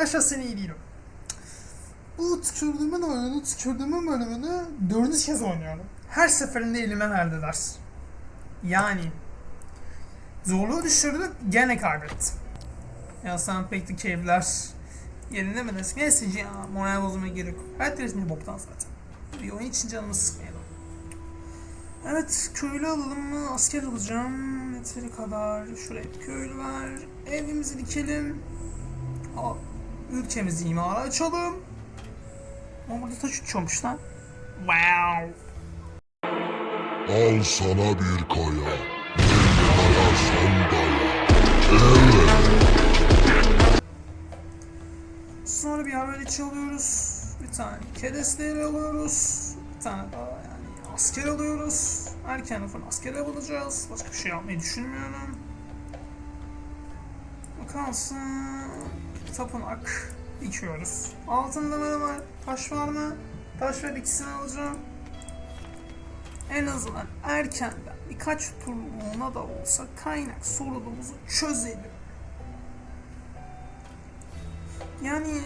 Ben şahsen iyi değilim. Bu tükürdüğümün oyununu, tükürdüğümün bölümünü dördüncü kez oynuyorum. Her seferinde elime verdiler. Yani zorluğu düşürdük gene kaybettim. Ya sen pek de keyifler yerinde mi desin? Neyse ya moral bozmaya gerek yok. Hayat resmi boktan zaten. Bir oyun için canımı sıkmayalım. Evet köylü alalım mı? Asker alacağım. Yeteri kadar. Şuraya bir köylü ver. Evimizi dikelim. Aa, ülkemizi imara açalım. Ama burada taş uçuyormuş lan. Wow. Al sana bir kaya. Kaya sen daya. Evet. Sonra bir haberci alıyoruz. Bir tane kedesleri alıyoruz. Bir tane daha yani asker alıyoruz. Erken falan asker alacağız. Başka bir şey yapmayı düşünmüyorum. Kalsın. Tapınak dikiyoruz. Altında ne var? Taş var mı? Taş ver ikisini alacağım. En azından erkenden birkaç turluğuna da olsa kaynak sorunumuzu çözelim. Yani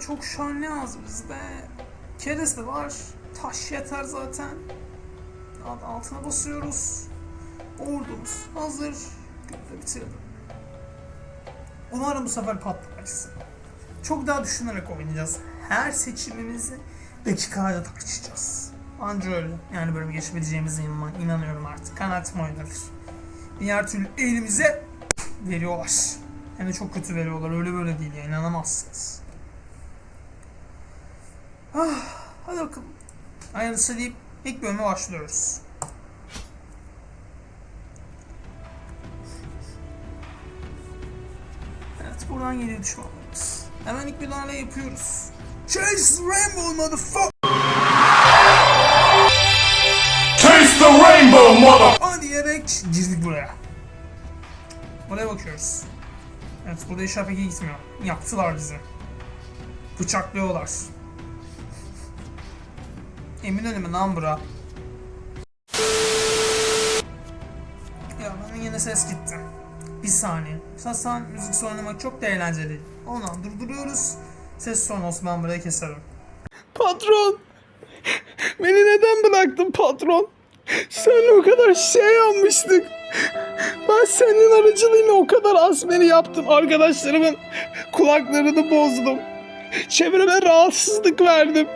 çok şu an ne az bizde? Keres de var. Taş yeter zaten. Alt- Altına basıyoruz. Ordumuz hazır. Günde bitirelim. Umarım bu sefer patlamayız. Çok daha düşünerek oynayacağız. Her seçimimizi dakikaya tartışacağız. Anca öyle. Yani bölüm geçebileceğimize inan- inanıyorum artık. Kanaatim oynanır. Diğer türlü elimize veriyorlar. De çok kötü veriyorlar. Öyle böyle değil ya. inanamazsınız. Ah, hadi bakalım. Hayırlısı deyip ilk bölüme başlıyoruz. Evet buradan geliyor düşmanlarımız. Hemen ilk müdahale yapıyoruz. Chase Rainbow motherfucker! Taste the rainbow, mother. Hadi diyerek girdik buraya. Buraya bakıyoruz. Evet burada işler pek iyi gitmiyor. Yaktılar bizi. Bıçaklıyorlar. Emin önüme lan bura. Ya benim yine ses gitti. Bir saniye. Sasan müzik oynamak çok da eğlenceli. Ondan durduruyoruz. Ses son olsun ben burayı keserim. Patron! Beni neden bıraktın patron? Seninle o kadar şey yapmıştık. Ben senin aracılığıyla o kadar asmeni yaptım. Arkadaşlarımın kulaklarını bozdum. Çevreme rahatsızlık verdim.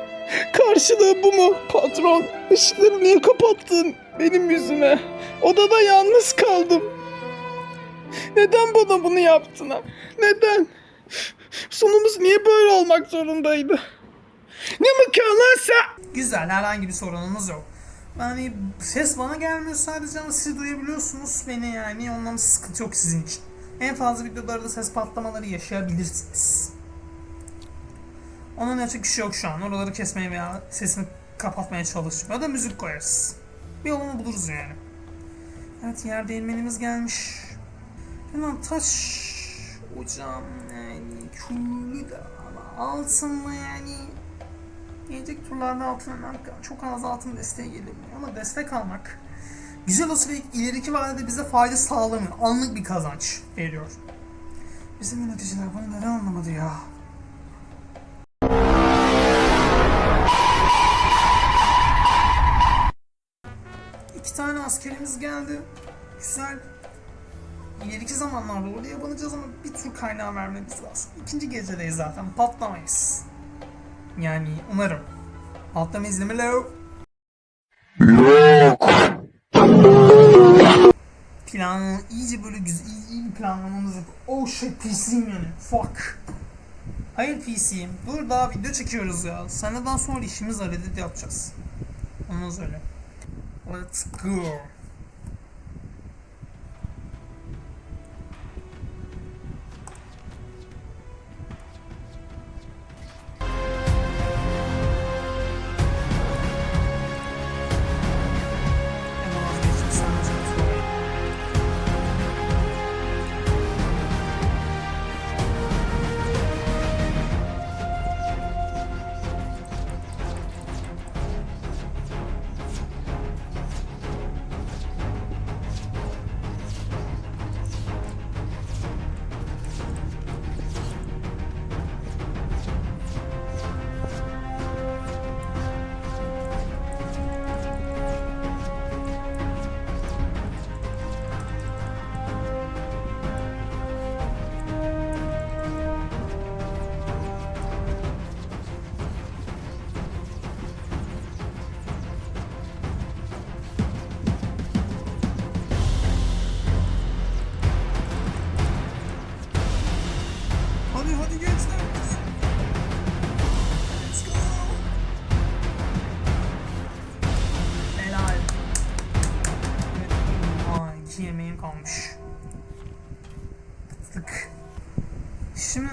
Karşılığı bu mu patron? Işıkları niye kapattın benim yüzüme? Odada yalnız kaldım. Neden bana bunu yaptın ha? Neden? Sonumuz niye böyle olmak zorundaydı? Ne sen? Güzel herhangi bir sorunumuz yok. Yani ses bana gelmiyor sadece ama siz duyabiliyorsunuz beni yani ondan sıkıntı yok sizin için. En fazla videolarda ses patlamaları yaşayabilirsiniz. Onun yapacak bir şey yok şu an. Oraları kesmeye veya sesini kapatmaya çalışıyorum. Ya da müzik koyarız. Bir yolunu buluruz yani. Evet yer değirmenimiz gelmiş. Hemen taş hocam yani küllü de ama altınla yani Gelecek turlarda altın almak çok az altın desteği gelebiliyor ama destek almak güzel olsa ve ileriki vadede bize fayda sağlamıyor. Anlık bir kazanç veriyor. Bizim yöneticiler bunu neden anlamadı ya? İki tane askerimiz geldi. Güzel. İleriki zamanlarda oraya abanacağız ama bir tur kaynağı vermemiz lazım. İkinci gecedeyiz zaten patlamayız. Yani umarım. Altta izleme lo. Yok. Planı iyice böyle güzel, iyi, iyi bir planlamamız yok. Oh shit PC'yim yani. Fuck. Hayır PC'yim. Dur daha video çekiyoruz ya. Seneden sonra işimiz var edit yapacağız. Ondan söyle. Let's go.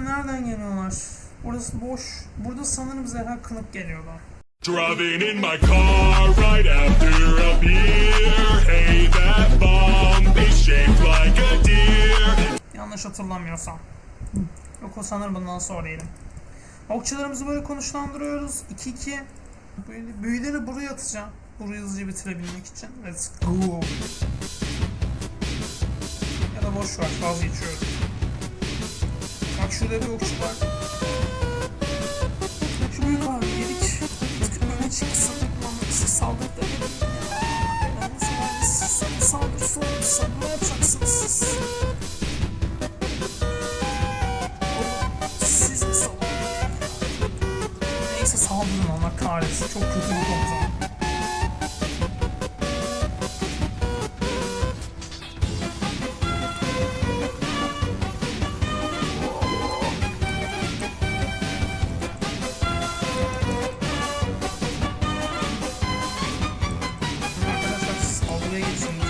Nereden geliyorlar? Burası boş. Burada sanırım Zehra Kınık geliyorlar. Driving in my car right after a beer. Hey, that bomb is shaped like a deer. Yanlış hatırlamıyorsam. Yok o sanırım bundan sonraydı. Okçularımızı böyle konuşlandırıyoruz. 2-2. Böyle büyüleri buraya atacağım. Burayı hızlıca bitirebilmek için. Let's go. Ya da boş ver vazgeçiyorum. Bak şurada bir okçu var. Şu büyük abi yedik. Bir tık öne çıksın. Lan siz saldırıp da yedik ya. Belanızı vermesin. Saldırısı ne yapacaksınız siz? Siz mi savundunuz? Neyse saldırın Allah kahretsin. Çok kötü bir konu Please.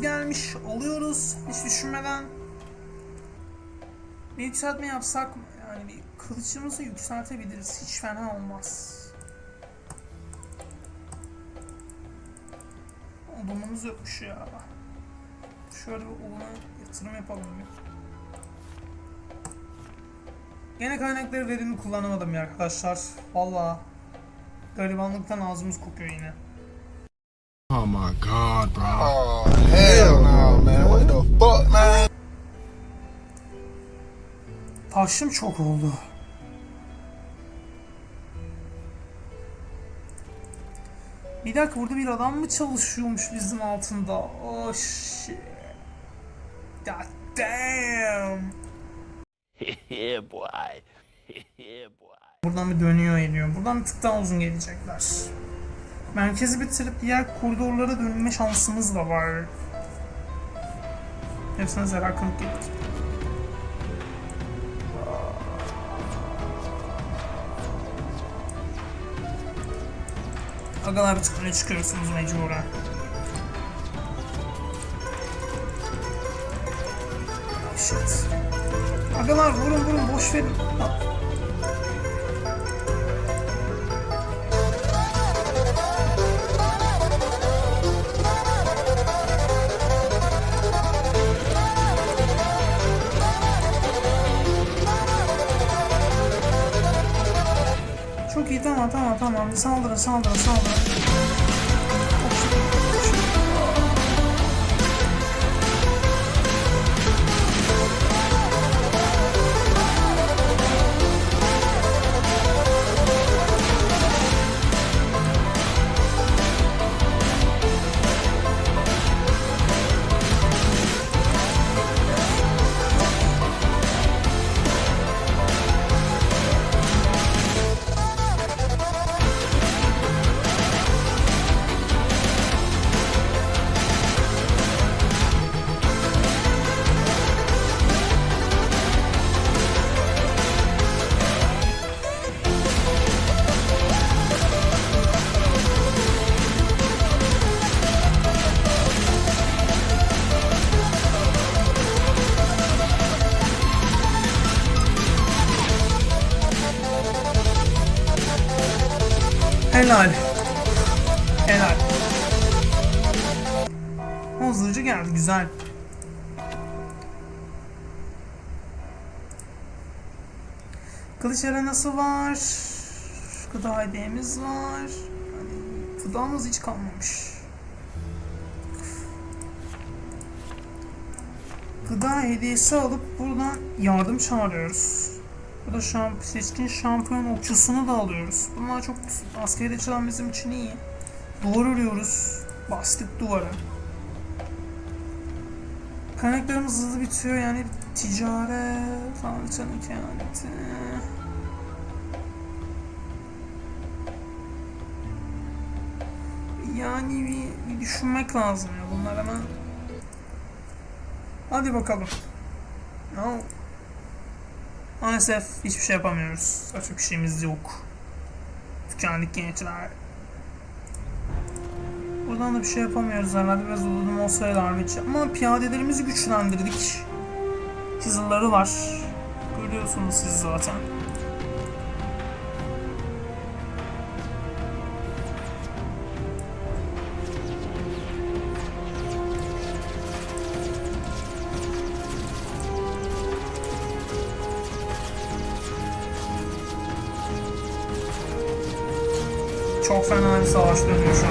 Gelmiş. Alıyoruz. Hiç düşünmeden. Bir yükseltme yapsak? Yani bir kılıcımızı yükseltebiliriz. Hiç fena olmaz. Odunumuz yokmuş ya. Şöyle bir oduna yatırım yapalım. Gene kaynakları verimli kullanamadım ya arkadaşlar. Valla garibanlıktan ağzımız kokuyor yine. Oh my god, bro. Oh hell no, man! What the fuck, man? Taşım çok oldu. Bir dakika burada bir adam mı çalışıyormuş bizim altında? Oh shit. God damn. yeah, boy. yeah, boy. Buradan bir dönüyor ediyor. Buradan bir tık daha uzun gelecekler. Merkezi bitirip diğer koridorlara dönme şansımız da var. Hepsine zarar kanıt yedik. Agalar bir tık öne çıkıyorsunuz mecburen. Shit. Agalar vurun vurun boş verin. İyi tamam tamam tamam. Saldırın saldırın saldırın. Helal. Helal. Gel. geldi güzel. Kılıç arenası var. Gıda hediyemiz var. Hani gıdamız hiç kalmamış. Gıda hediyesi alıp buradan yardım çağırıyoruz. Bu da şamp seçkin şampiyon okçusunu da alıyoruz. Bunlar çok askeri açıdan bizim için iyi. Duvar örüyoruz. Bastık duvara. Kaynaklarımız hızlı bitiyor yani ticaret, falçanın kehaneti. Yani bir, bir düşünmek lazım ya bunlar hemen. Hadi bakalım. No. Maalesef hiçbir şey yapamıyoruz. Başka bir şeyimiz yok. Tükendik gençler. Buradan da bir şey yapamıyoruz herhalde. Biraz uzun olsaydı harbi hiç. Ama piyadelerimizi güçlendirdik. Çizilleri var. Görüyorsunuz siz zaten. Fena bir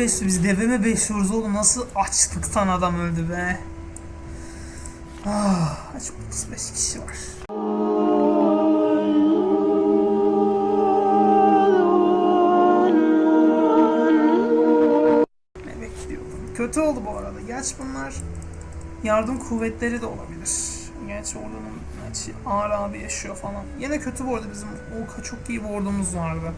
Besliyoruz? Biz deve mi besliyoruz oğlum? Nasıl açlıktan adam öldü be? Ah, aç 35 kişi var. Ne bekliyordum? Kötü oldu bu arada. Gerçi bunlar yardım kuvvetleri de olabilir. Gerçi ordunun gerçi ağır abi yaşıyor falan. Yine kötü bu arada bizim o çok iyi bir ordumuz vardı.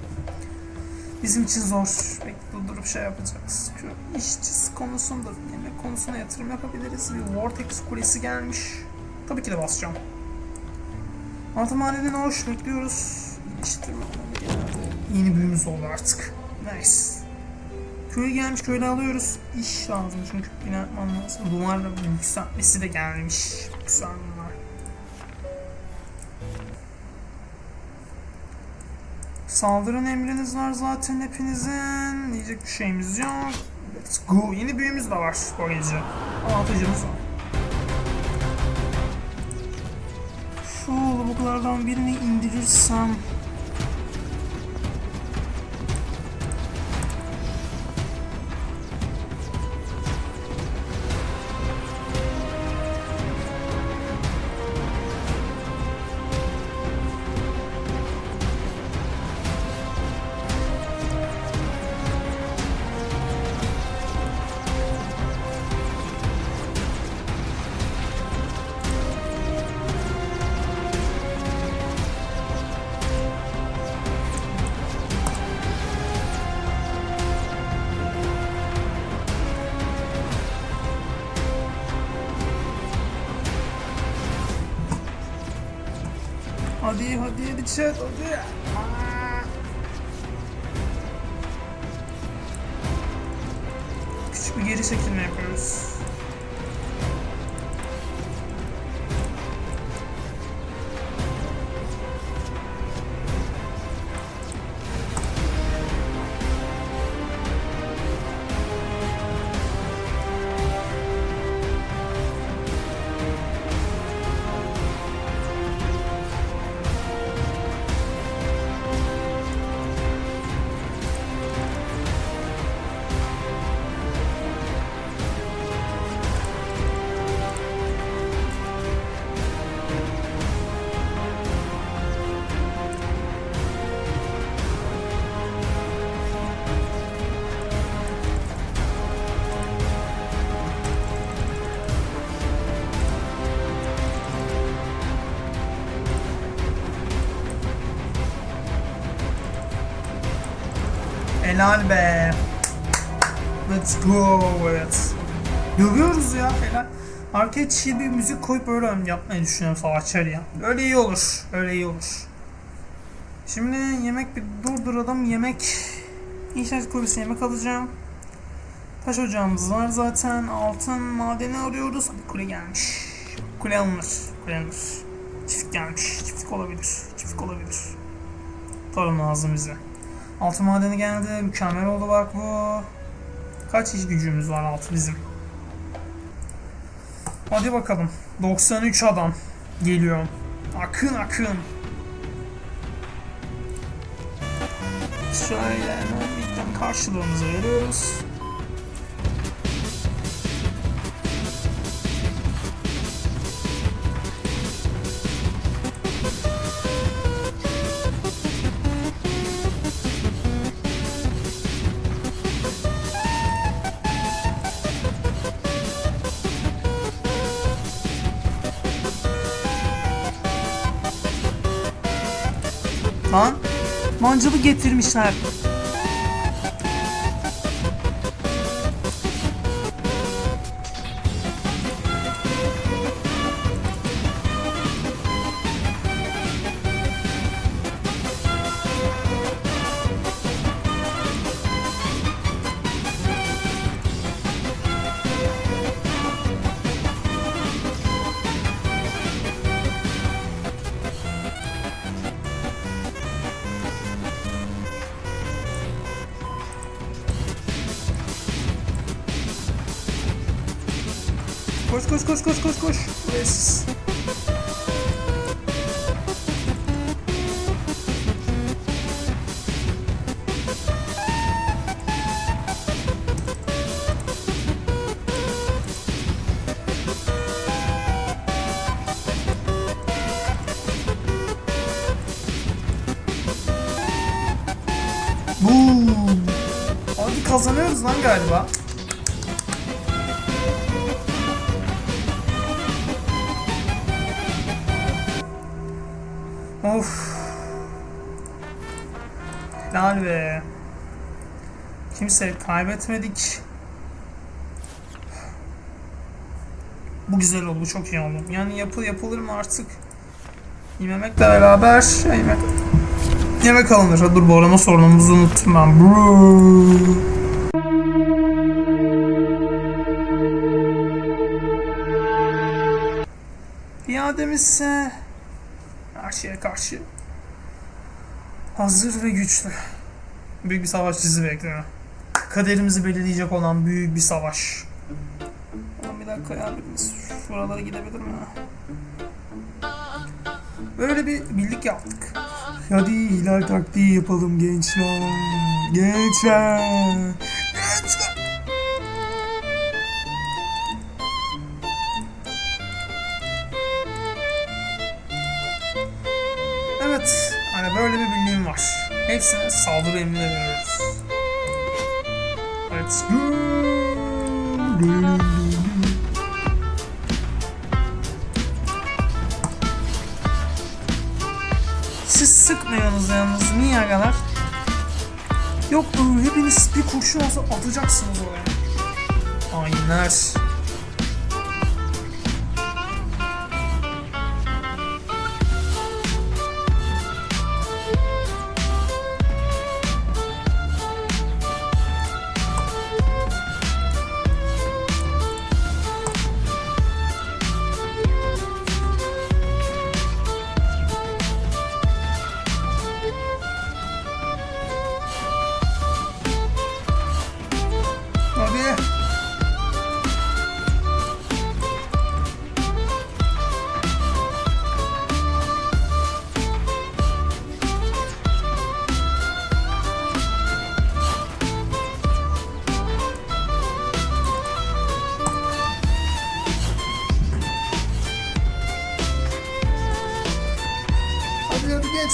Bizim için zor. Bekle durup şey yapacağız. Şu işçi konusunda, yemek konusuna yatırım yapabiliriz. Bir Vortex kulesi gelmiş. Tabii ki de basacağım. Altın madeni hoş bekliyoruz. İşte yeni büyümüz oldu artık. Nice. Köye gelmiş köyde alıyoruz. İş lazım çünkü bina yapmam lazım. Duvarla yükseltmesi de gelmiş. Güzel. Saldırın emriniz var zaten hepinizin. Diyecek bir şeyimiz yok. Let's go. Yeni büyümüz de var bu gece. Anlatıcımız var. Şu lubuklardan birini indirirsem Hadi hadi hadi chat hadi. Aa. Helal be. Let's go. Evet. Dövüyoruz ya helal. Arkaya chill bir müzik koyup öyle yapmayı düşünüyorum savaşçıları ya. Öyle iyi olur. Öyle iyi olur. Şimdi yemek bir durduralım. Yemek İnşaat kulübesi yemek alacağım. Taş ocağımız var zaten. Altın madeni arıyoruz. Hadi kule gelmiş. Kule alınır. Kule alınır. Çiftlik gelmiş. Çiftlik olabilir. Çiftlik olabilir. Tarım lazım bize. Altın madeni geldi. Mükemmel oldu bak bu. Kaç iş gücümüz var altı bizim. Hadi bakalım. 93 adam geliyor. Akın akın. Şöyle hemen karşılığımızı veriyoruz. Lan mancılı getirmişler. Kazanıyoruz lan galiba. Of. Helal be. Kimse kaybetmedik. Bu güzel oldu, çok iyi oldu. Yani yapı yapılır mı artık? Yemekle beraber yemek yemek alınır. Ha, dur bu arama sorunumuzu unuttum ben. Bro. Piyademiz ise her şeye karşı hazır ve güçlü. Büyük bir savaş bizi bekliyor. Kaderimizi belirleyecek olan büyük bir savaş. Ulan bir dakika ya birimiz şuralara gidebilir mi? Böyle bir birlik yaptık. Hadi hilal taktiği yapalım. Gençler. Gençler. Var. Hepsine saldırı emri veriyoruz. Go. Siz sıkmıyorsunuz yalnız. Niye agalar? Yok hepiniz bir kurşun olsa atacaksınız oraya. Hainler.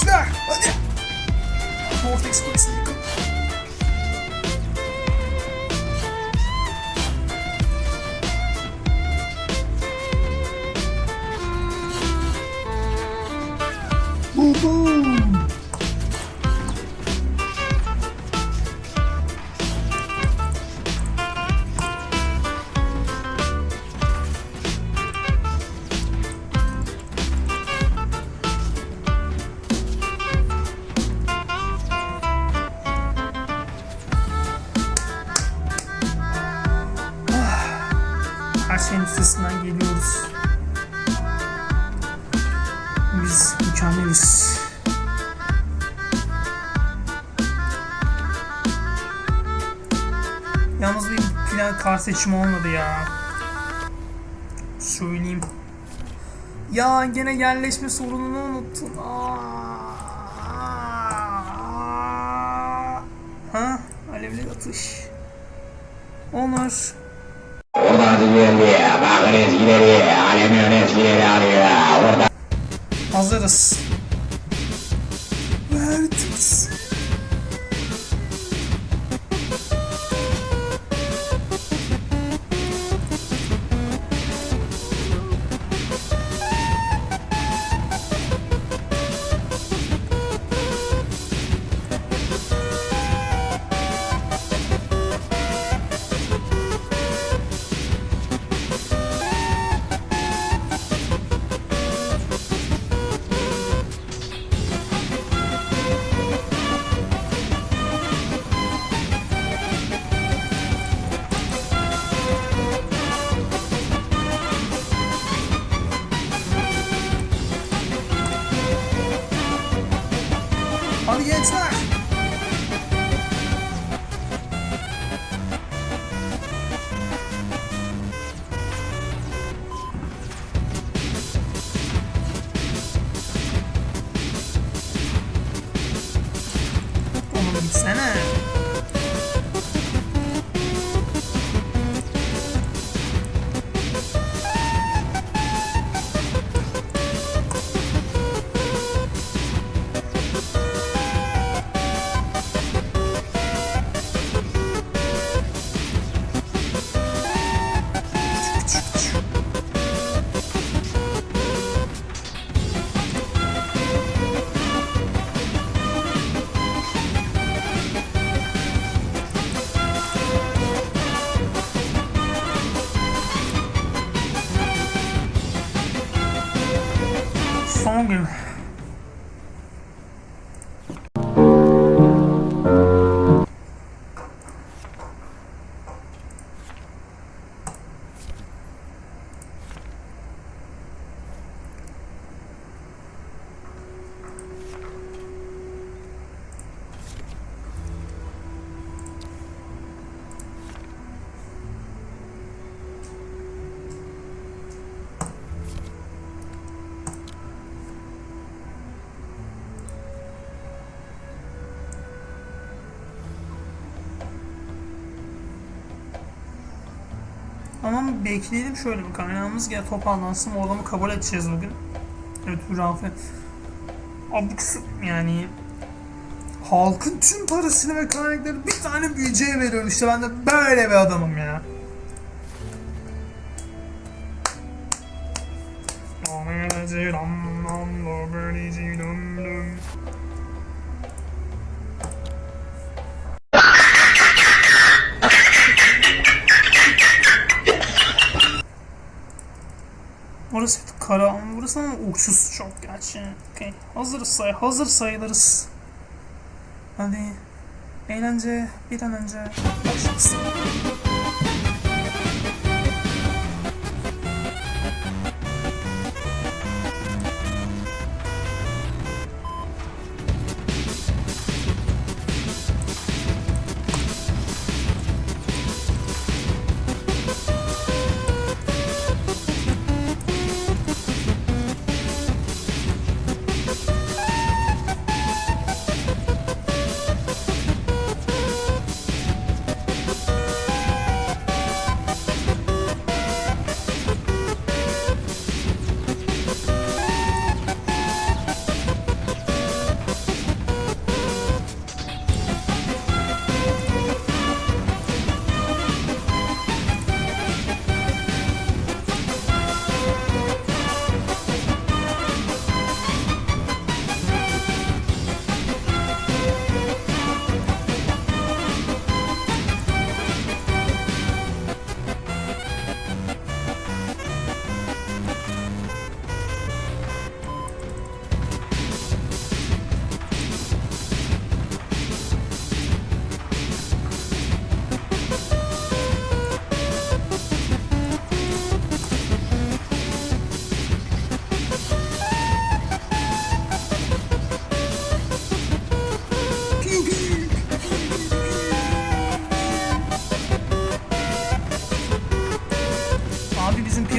Hadi hadi gençler hadi. Vortex Kulesi'ni seçimi olmadı ya. Söyleyeyim. Ya gene yerleşme sorununu unuttun. Aa. Ha? Alevli atış. Onur. Orada Hazırız. Bekleyelim şöyle bir kaynağımız gel toparlansın o adamı kabul edeceğiz bugün. Evet Hürafet. Abuk s- yani halkın tüm parasını ve kaynakları bir tane büyücüye veriyor işte ben de böyle bir adamım ya. Orası kara ama burası ama uçsuz çok gerçi. Okay. Hazırız say hazır sayılırız. Hadi. Eğlence bir an önce başlasın.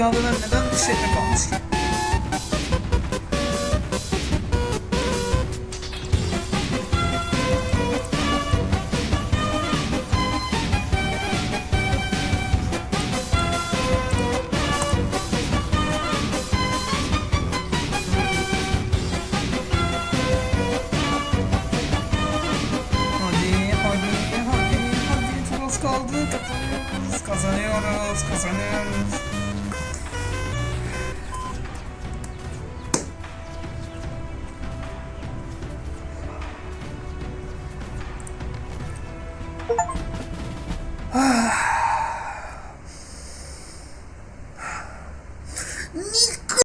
Piyadeler neden şeyde kalmış ki?